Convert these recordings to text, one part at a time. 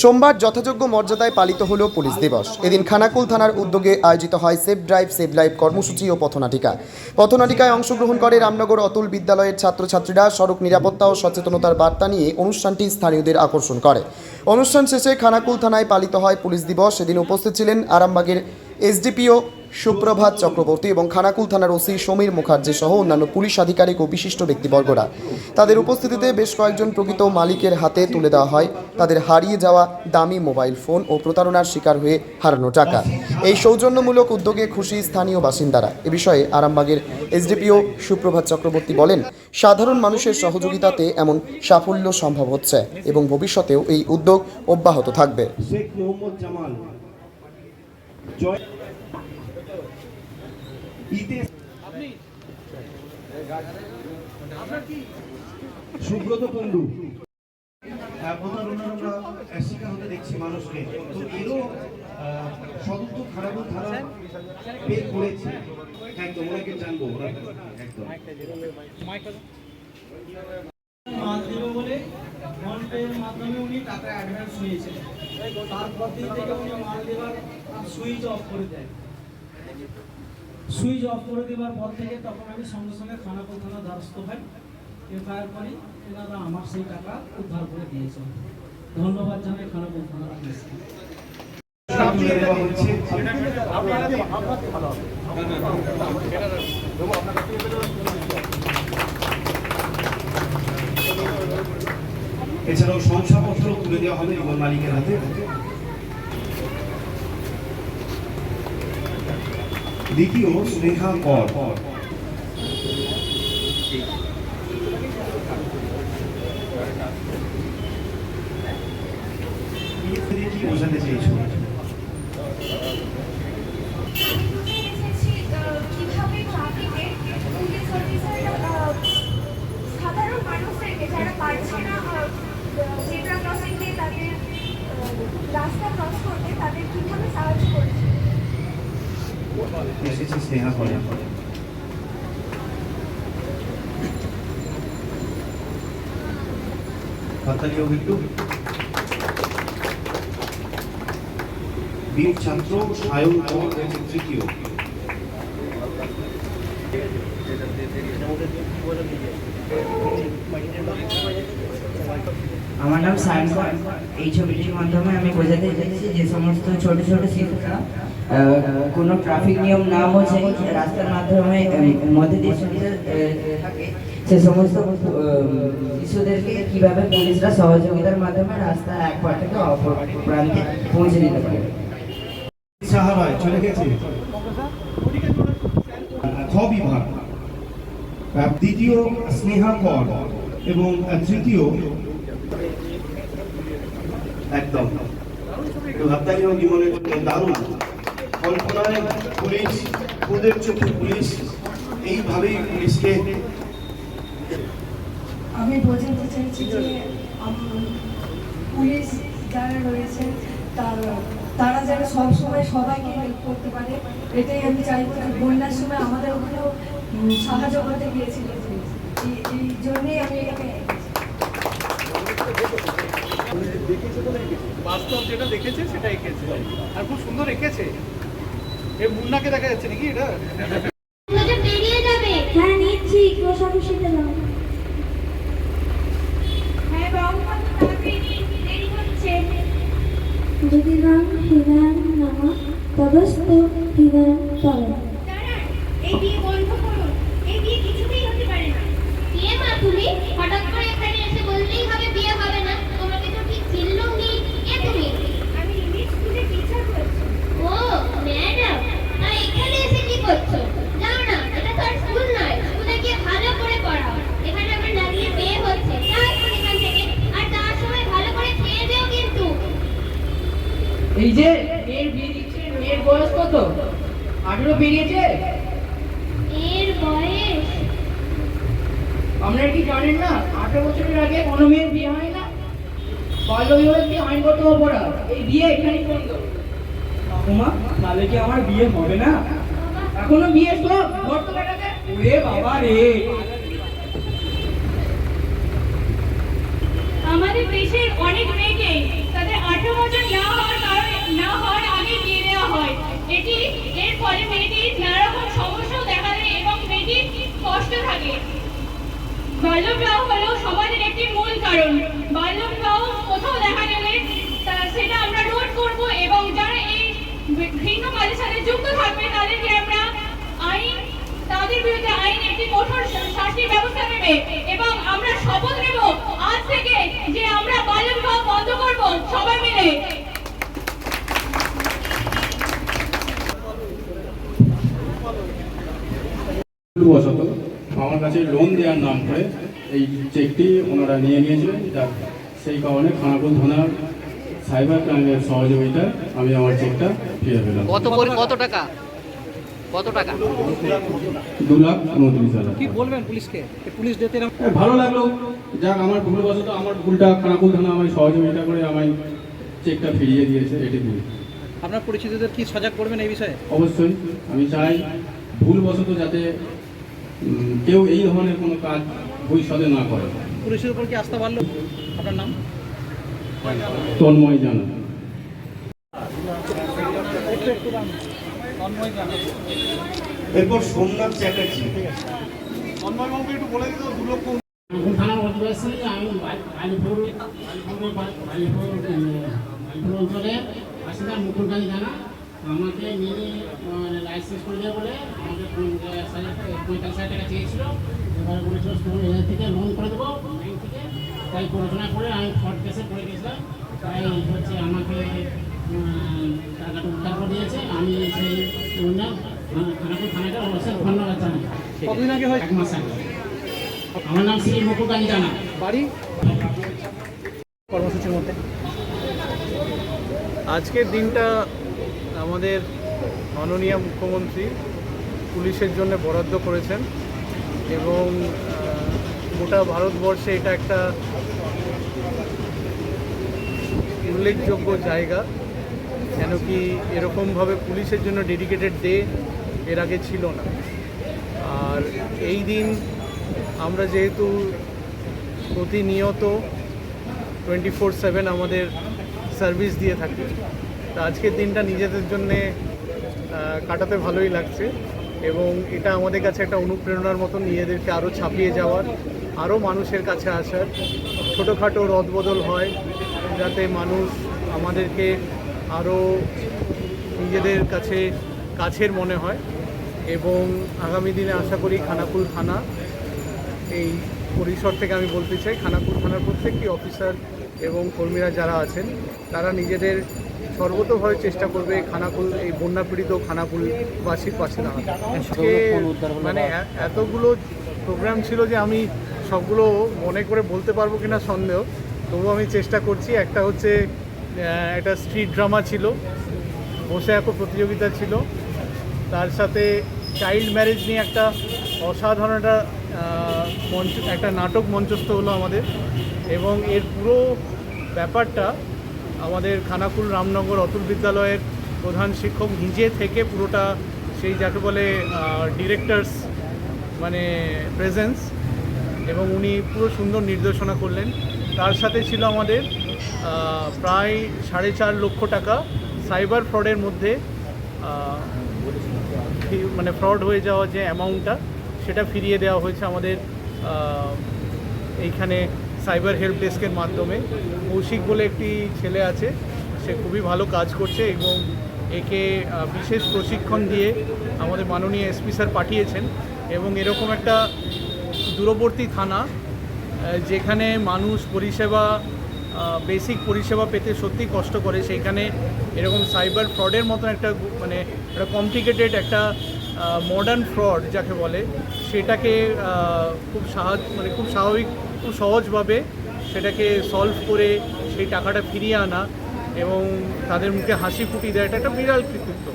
সোমবার যথাযোগ্য মর্যাদায় পালিত হল পুলিশ দিবস। এদিন খানাকুল থানার উদ্যোগে আয়োজিত হয় সেফ ড্রাইভ সেভ লাইভ কর্মসূচি ও পথনাটিকা। পথনাটিকায় অংশগ্রহণ করে রামনগর অতুল বিদ্যালয়ের ছাত্রছাত্রীরা সড়ক নিরাপত্তা ও সচেতনতার বার্তা নিয়ে অনুষ্ঠানটি স্থানীয়দের আকর্ষণ করে। অনুষ্ঠান শেষে খানাকুল থানায় পালিত হয় পুলিশ দিবস। সেদিন উপস্থিত ছিলেন আরামবাগের এসডিপিও সুপ্রভাত চক্রবর্তী এবং খানাকুল থানার ওসি সমীর মুখার্জি সহ অন্যান্য পুলিশ আধিকারিক ও বিশিষ্ট ব্যক্তিবর্গরা। তাদের উপস্থিতিতে বেশ কয়েকজন প্রকৃত মালিকের হাতে তুলে দেওয়া হয়। তাদের হারিয়ে যাওয়া দামি মোবাইল ফোন ও প্রতারণার শিকার হয়ে হারানো টাকা। এই সৌজন্যমূলক উদ্যোগে খুশি স্থানীয় বাসিন্দারা। এ বিষয়ে আরামবাগের এসডিপিও সুপ্রভাত চক্রবর্তী বলেন, সাধারণ মানুষের সহযোগিতাতে এমন সাফল্য সম্ভব হচ্ছে এবং ভবিষ্যতেও এই উদ্যোগ অব্যাহত থাকবে। সুব্রত আহ, প্রতারণার আমরা শিকার হতে দেখছি মানুষকে। তো এরও আহ, সদুত্ত খারাপ ধারা বের করেছে। একদম ওনাকে জানব একদম। মাল দেবে বলে ফোন মাধ্যমে উনি টাকা অ্যাডভান্স নিয়েছেন। তারপর দিন থেকে উনি মাল দেওয়ার সুইচ অফ করে দেয় সুইচ অফ করে দেওয়ার পর থেকে তখন আমি সঙ্গে সঙ্গে খানাপুর থানা দ্বারস্থ হই। এফআইআর করি এনারা আমার সেই টাকা উদ্ধার করে দিয়েছেন ধন্যবাদ জানাই খানাপুর থানার এছাড়াও শংসাপত্র তুলে দেওয়া হবে আমার মালিকের হাতে। দ্বিতীয় স্নেহা কর। কি বোঝাতে চেয়েছো এসেছি কীভাবে ট্রাফিকে পুলিশ অফিসাররা সাধারণ মানুষদেরকে যারা পারছে না জেব্রা ক্রসিং দিয়ে তাদের আহ, রাস্তা ক্রস করতে তাদের কীভাবে সাহায্য করেছে এসেছে স্নেহা করে হোক একটু বীর ছাত্র সায়ন কর হয়েছে তৃতীয় আমার নাম সায়ন এই ছবিটির মাধ্যমে আমি বোঝাতে চাইছি যে সমস্ত ছোট ছোট শিশুরা কোনো ট্রাফিক নিয়ম না বোঝে রাস্তার মাধ্যমে মধ্যে দিয়ে চলতে থাকে সে সমস্ত শিশুদেরকে কীভাবে পুলিশরা সহযোগিতার মাধ্যমে রাস্তা এক পার থেকে অপর প্রান্তে পৌঁছে দিতে পারে। চলে গেছে। খ বিভাগ। দ্বিতীয় স্নেহা কর এবং তৃতীয় একদম। হাততালি হোক জন্য দারুণ। কল্পনায় পুলিশ ওদের চোখে পুলিশ, এইভাবেই পুলিশকে আমি বোঝাতে চাইছি যে পুলিশ যারা রয়েছে, তারা তারা যেন সবসময় সবাইকে হেল্প করতে পারে। এটাই আমি চাইব বন্যার সময় আমাদের ওখানেও সাহায্য করতে গিয়েছিল এই- এই আমি এখানে বাস্তব যেটা দেখেছে সেটা এঁকেছে আর খুব সুন্দর এঁকেছে। এ মুন্নাকে দেখা যাচ্ছে নাকি এটা? বেরিয়ে যাবে। হ্যাঁ নিচ্ছি। হ্যাঁ বাবু দেরি হচ্ছে যদি রাম হৃদয়ং নম তদস্তু হৃদয়ং তব এই বন্ধ করুন এই বিয়ে কিছুতেই হতে পারে না কে মা তুমি হঠাৎ করে এখানে এসে বললেই হবে বিয়ে হবে না তোমাকে তো ঠিক চিনলুম নি কে তুমি আমি ইংলিশ স্কুলে টিচার বলছি ও ম্যাডাম আর এখানে এসে কি করছ যাও না এটা তো আর স্কুল নয় স্কুলে গিয়ে ভালো করে পড়াও এখানে আমার লাগিয়ে বিয়ে হচ্ছে যাও এখন এখান থেকে আর তার সময় ভালো করে খেয়ে যেও কিন্তু এই যে মেয়ের বিয়ে দিচ্ছে মেয়ের বয়স কত আঠেরো পেরিয়েছে এর বয়স আপনারা কি জানেন না আঠারো বছরের আগে কোনো মেয়ের বিয়ে হয় না? বাল্যবিবাহ কি আইনগত অপরাধ? এই বিয়ে এখানেই বন্ধ ঠাকুমা তাহলে কি আমার বিয়ে হবে না? এখনও বিয়ে সব ওরে বাবা রে। আমাদের দেশের অনেক মেয়েকে তাদের আঠারো গর্ভমোচন না হওয়ার কারণে না হওয়ার আগে বিয়ে দেওয়া হয়। এটি এর ফলে মেয়েটির নানা রকম সমস্যাও দেখা দেয় এবং মেয়েটির কষ্ট থাকে। বাল্যবিবাহ হলো সমাজের একটি মূল কারণ। বাল্যবিবাহ কোথাও দেখা গেলে সেটা আমরা নোট করব এবং যারা এই ঘৃণ্য কাজের সাথে যুক্ত থাকবে, তাদেরকে আমরা আইন তাদের বিরুদ্ধে আইন একটি কঠোর শাস্তির ব্যবস্থা নেবে এবং আমরা শপথ নেব আজ থেকে যে আমরা বাল্যবিবাহ বন্ধ করব সবাই মিলে। ভুলবশত আমার কাছে লোন দেওয়ার নাম করে এই চেকটি ওনারা নিয়ে নিয়েছিলেন। যার সেই কারণে খানাকুল থানার সাইবার ক্রাইমের সহযোগিতায় আমি আমার চেকটা ফিরে পেলাম। কত কত টাকা? কত টাকা? দু লাখ উনত্রিশ হাজার কি বলবেন পুলিশকে? পুলিশ ভালো লাগল। যাক আমার ভুলবশত আমার ভুলটা খানাকুল থানা আমায় সহযোগিতা করে আমায় চেকটা ফিরিয়ে দিয়েছে এটুকু আপনার পরিচিতদের কি সজাগ করবেন এই বিষয়ে? অবশ্যই আমি চাই ভুলবশত যাতে কেউ এই ধরনের কোনো কাজ ভবিষ্যতে না করে। পুলিশের উপর কি আস্থা বাড়লো? আপনার নাম? তন্ময় জানা। তন্ময় জানা এরপর সোমনাথ চ্যাটার্জি। তন্ময়বাবুকে একটু বলে দিত দু লক্ষ থানার অধিবাসী আমি বাসিন্দা মুকুলকালী জানা আমাকে মিনি লাইসেন্স করে দেবে বলে আমাকে পঞ্চাশ হাজার টাকা পঁয়তাল্লিশ হাজার টাকা চেয়েছিল। এবারে বলেছিল স্কুল এখান থেকে লোন করে দেবো ব্যাংক থেকে। তাই পড়াশোনা করে আমি ফর্ট কেসে পড়ে গেছিলাম। তাই হচ্ছে আমাকে টাকাটা উদ্ধার করে দিয়েছে। আমি সেই খানাপুর থানাটা অবশ্যই ধন্যবাদ জানাই। কতদিন আগে হয় এক মাস আগে। আমার নাম শ্রী মুকুলকালী জানা। বাড়ি? কর্মসূচির মধ্যে। আজকের দিনটা আমাদের মাননীয় মুখ্যমন্ত্রী পুলিশের জন্য বরাদ্দ করেছেন এবং গোটা ভারতবর্ষে এটা একটা উল্লেখযোগ্য জায়গা। কেন কি এরকমভাবে পুলিশের জন্য ডেডিকেটেড ডে এর আগে ছিল না। আর এই দিন আমরা যেহেতু প্রতিনিয়ত টোয়েন্টি ফোর সেভেন আমাদের সার্ভিস দিয়ে থাকি তা আজকের দিনটা নিজেদের জন্যে কাটাতে ভালোই লাগছে এবং এটা আমাদের কাছে একটা অনুপ্রেরণার মতো নিজেদেরকে আরও ছাপিয়ে যাওয়ার আরও মানুষের কাছে আসার। ছোটোখাটো রদবদল হয় যাতে মানুষ আমাদেরকে আরও নিজেদের কাছে কাছের মনে হয় এবং আগামী দিনে আশা করি খানাকুল থানা, এই পরিসর থেকে আমি বলতে চাই, খানাকুল থানার প্রত্যেকটি অফিসার এবং কর্মীরা যারা আছেন, তারা নিজেদের সর্বতভাবে চেষ্টা করবে খানাকুল এই বন্যা পীড়িত খানাকুলবাসীর পাশে দাঁড়াতে। আজকে মানে এতগুলো প্রোগ্রাম ছিল যে আমি সবগুলো মনে করে বলতে পারব কিনা সন্দেহ। তবু আমি চেষ্টা করছি। একটা হচ্ছে একটা স্ট্রিট ড্রামা ছিল। বসে আঁকো প্রতিযোগিতা ছিল। তার সাথে চাইল্ড ম্যারেজ নিয়ে একটা অসাধারণ একটা মঞ্চ একটা নাটক মঞ্চস্থ হলো আমাদের। এবং এর পুরো ব্যাপারটা আমাদের খানাকুল রামনগর অতুল বিদ্যালয়ের প্রধান শিক্ষক নিজে থেকে পুরোটা সেই যাকে বলে ডিরেক্টরস মানে প্রেজেন্স এবং উনি পুরো সুন্দর নির্দেশনা করলেন। তার সাথে ছিল আমাদের প্রায় সাড়ে চার লক্ষ টাকা সাইবার ফ্রডের মধ্যে মানে ফ্রড হয়ে যাওয়া যে অ্যামাউন্টটা সেটা ফিরিয়ে দেওয়া হয়েছে আমাদের এইখানে সাইবার হেল্প ডেস্কের মাধ্যমে। কৌশিক বলে একটি ছেলে আছে, সে খুবই ভালো কাজ করছে এবং একে বিশেষ প্রশিক্ষণ দিয়ে আমাদের মাননীয় এসপি স্যার পাঠিয়েছেন এবং এরকম একটা দূরবর্তী থানা যেখানে মানুষ পরিষেবা বেসিক পরিষেবা পেতে সত্যি কষ্ট করে, সেইখানে এরকম সাইবার ফ্রডের মতন একটা মানে একটা কমপ্লিকেটেড একটা মডার্ন ফ্রড যাকে বলে, সেটাকে খুব সাহায্য মানে খুব স্বাভাবিক সহজভাবে সেটাকে সলভ করে সেই টাকাটা ফিরিয়ে আনা এবং তাদের মুখে হাসি ফুটিয়ে দেয় এটা একটা বিরাল কৃতিত্ব।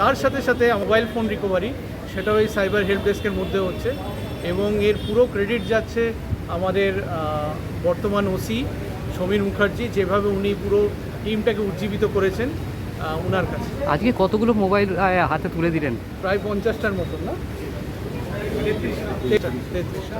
তার সাথে সাথে মোবাইল ফোন রিকভারি সেটাও এই সাইবার হেল্প ডেস্কের মধ্যে হচ্ছে এবং এর পুরো ক্রেডিট যাচ্ছে আমাদের বর্তমান ওসি সমীর মুখার্জি যেভাবে উনি পুরো টিমটাকে উজ্জীবিত করেছেন ওনার কাছে। আজকে কতগুলো মোবাইল হাতে তুলে দিলেন? প্রায় পঞ্চাশটার মতন না? তেত্রিশটা।